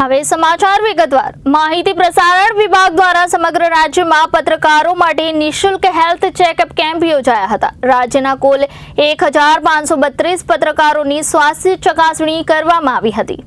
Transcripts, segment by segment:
હવે સમાચાર વિગતવાર. માહિતી પ્રસારણ વિભાગ દ્વારા સમગ્ર રાજ્યમાં પત્રકારો માટે નિઃશુલ્ક હેલ્થ ચેકઅપ કેમ્પ યોજાયા હતા. રાજ્યના કુલ એક પત્રકારોની સ્વાસ્થ્ય ચકાસણી કરવામાં આવી હતી.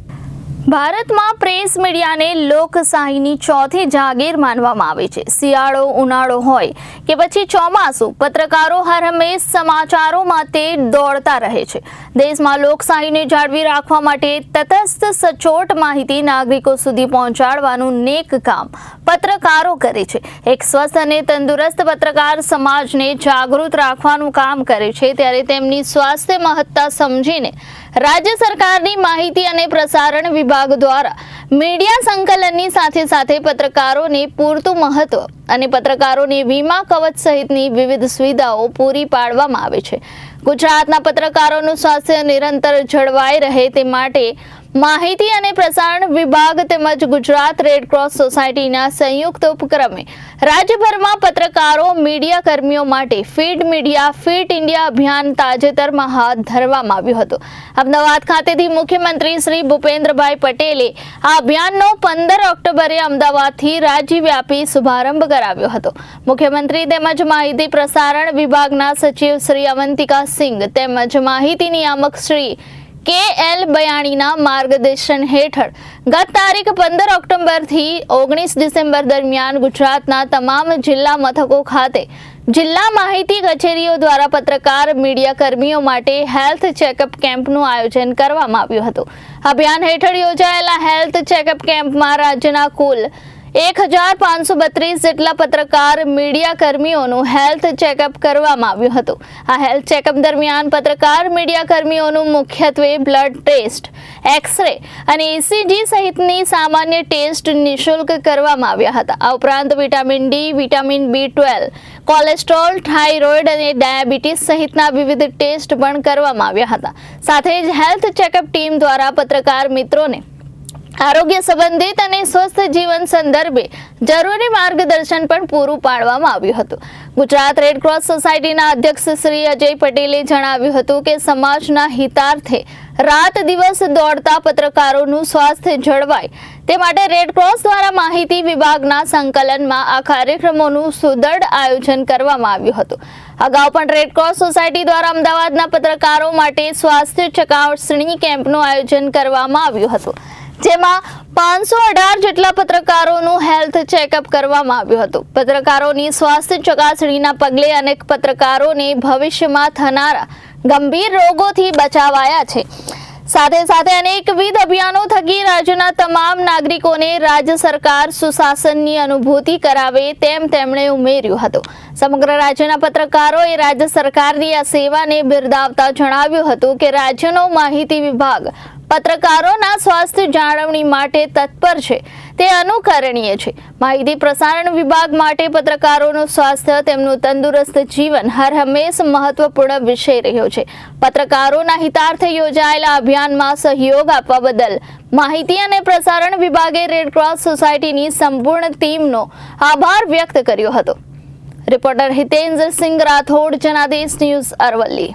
ભારતમાં પ્રેસ મીડિયાને લોકશાહીની ચોથી જાગીર માનવામાં આવે છે. શિયાળો, ઉનાળો હોય કે પછી ચોમાસું, પત્રકારો હર હંમેશ સમાચારો માટે દોડતા રહે છે. દેશમાં લોકશાહીને જાળવી રાખવા માટે તટસ્થ, સચોટ માહિતી નાગરિકો સુધી પહોંચાડવાનું નેક કામ પત્રકારો કરે છે. એક સ્વસ્થ અને તંદુરસ્ત પત્રકાર સમાજને જાગૃત રાખવાનું કામ કરે છે, ત્યારે તેમની સ્વાસ્થ્ય મહત્તા સમજીને રાજ્ય સરકારની માહિતી અને પ્રસારણ વિભાગ દ્વારા મીડિયા સંકલનની સાથે સાથે પત્રકારોને પૂરતું મહત્વ અને પત્રકારોને વીમા કવચ સહિતની વિવિધ સુવિધાઓ પૂરી પાડવામાં આવે છે. ગુજરાતના પત્રકારોનું સ્વાસ્થ્ય નિરંતર જળવાઈ રહે તે માટે માહિતી અને પ્રસારણ વિભાગ તેમજ ગુજરાત રેડક્રોસ સોસાયટીના સંયુક્ત ઉપક્રમે રાજ્યભરમાં પત્રકારો, મીડિયા કર્મીઓ માટે ફીડ મીડિયા, ફીટ ઇન્ડિયા અભિયાન તાજેતરમાં હાથ ધરવામાં આવ્યું હતું. અમદાવાદ ખાતેથી મુખ્યમંત્રી શ્રી ભૂપેન્દ્રભાઈ પટેલે આ અભિયાનનો પંદર ઓક્ટોબરે અમદાવાદથી રાજ્યવ્યાપી શુભારંભ કરાવ્યો હતો. મુખ્યમંત્રી તેમજ માહિતી પ્રસારણ વિભાગના સચિવ શ્રી અવંતિકા સિંઘ તેમજ માહિતી નિયામક શ્રી કે એલ બયાણીના માર્ગદર્શન હેઠળ ગત તારીખ પંદર ઓક્ટોબરથી ઓગણીસ ડિસેમ્બર દરમિયાન ગુજરાતના તમામ જિલ્લા મથકો ખાતે જિલ્લા માહિતી કચેરીઓ દ્વારા પત્રકાર મીડિયા કર્મીઓ માટે હેલ્થ ચેકઅપ કેમ્પનું આયોજન કરવામાં આવ્યું હતું. અભિયાન હેઠળ યોજાયેલા હેલ્થ ચેકઅપ કેમ્પમાં રાજ્યના કુલ એક હજાર પાંચસો બત્રીસ જેટલા પત્રકાર મીડિયા કર્મીઓનું હેલ્થ ચેકઅપ કરવામાં આવ્યું હતું. આ હેલ્થ ચેકઅપ દરમિયાન પત્રકાર મીડિયા કર્મીઓનું મુખ્યત્વે બ્લડ ટેસ્ટ, એક્સરે અને ઇસીજી સહિતની સામાન્ય ટેસ્ટ નિઃશુલ્ક કરવામાં આવ્યા હતા. આ ઉપરાંત vitamin D vitamin B twelve, cholesterol, thyroid અને ડાયાબિટીસ સહિતના વિવિધ ટેસ્ટ પણ કરવામાં આવ્યા હતા. સાથે જ હેલ્થ ચેકઅપ ટીમ દ્વારા પત્રકાર મિત્રોને આરોગ્ય સંબંધિત અને સ્વસ્થ જીવન સંદર્ભે જરૂરી માર્ગદર્શન પણ પૂરું પાડવામાં આવ્યું હતું. ગુજરાત રેડક્રોસ સોસાયટીના અધ્યક્ષ શ્રી અજય પટેલે જણાવ્યું હતું કે સમાજના હિતાર્થે રાત દિવસ દોડતા પત્રકારોનું સ્વાસ્થ્ય જળવાય. તે માટે રેડક્રોસ દ્વારા માહિતી વિભાગના સંકલનમાં આ કાર્યક્રમોનું સુદૃઢ આયોજન કરવામાં આવ્યું હતું. અગાઉ પણ રેડક્રોસ સોસાયટી દ્વારા અમદાવાદના પત્રકારો માટે સ્વાસ્થ્ય ચકાસણી કેમ્પનું આયોજન કરવામાં આવ્યું હતું. જેમાં પાંચસો અઢાર જેટલા પત્રકારોનું હેલ્થ ચેકઅપ કરવામાં આવ્યું હતું. પત્રકારોની સ્વાસ્થ્ય ચકાસણીના પગલે અનેક પત્રકારોને ભવિષ્યમાં થનારા ગંભીર રોગોથી બચાવાયા છે. સાથે સાથે અનેકવિધ અભિયાનો થકી રાજ્યના તમામ નાગરિકોને રાજ્ય સરકાર સુશાસનની અનુભૂતિ કરાવે તેમ તેમણે ઉમેર્યું હતું. સમગ્ર રાજ્યના પત્રકારોએ રાજ્ય સરકારની આ સેવાને બિરદાવતા જણાવ્યું હતું કે રાજ્યનો માહિતી વિભાગ પત્રકારોના સ્વાસ્થ્ય જાળવણી માટે તત્પર છે. તે અનુકરણીય છે. માહિતી પ્રસારણ વિભાગ માટે પત્રકારોનું સ્વાસ્થ્ય, તેમનું તંદુરસ્ત જીવન હર હંમેશ મહત્વપૂર્ણ વિષય રહ્યો છે. પત્રકારોના હિતાર્થે યોજાયેલા અભિયાનમાં સહયોગ આપવા બદલ માહિતી અને પ્રસારણ વિભાગે રેડક્રોસ સોસાયટીની સંપૂર્ણ ટીમનો આભાર વ્યક્ત કર્યો હતો. Reporter Hitendra Singh Rathod, Janadesh news Aravalli.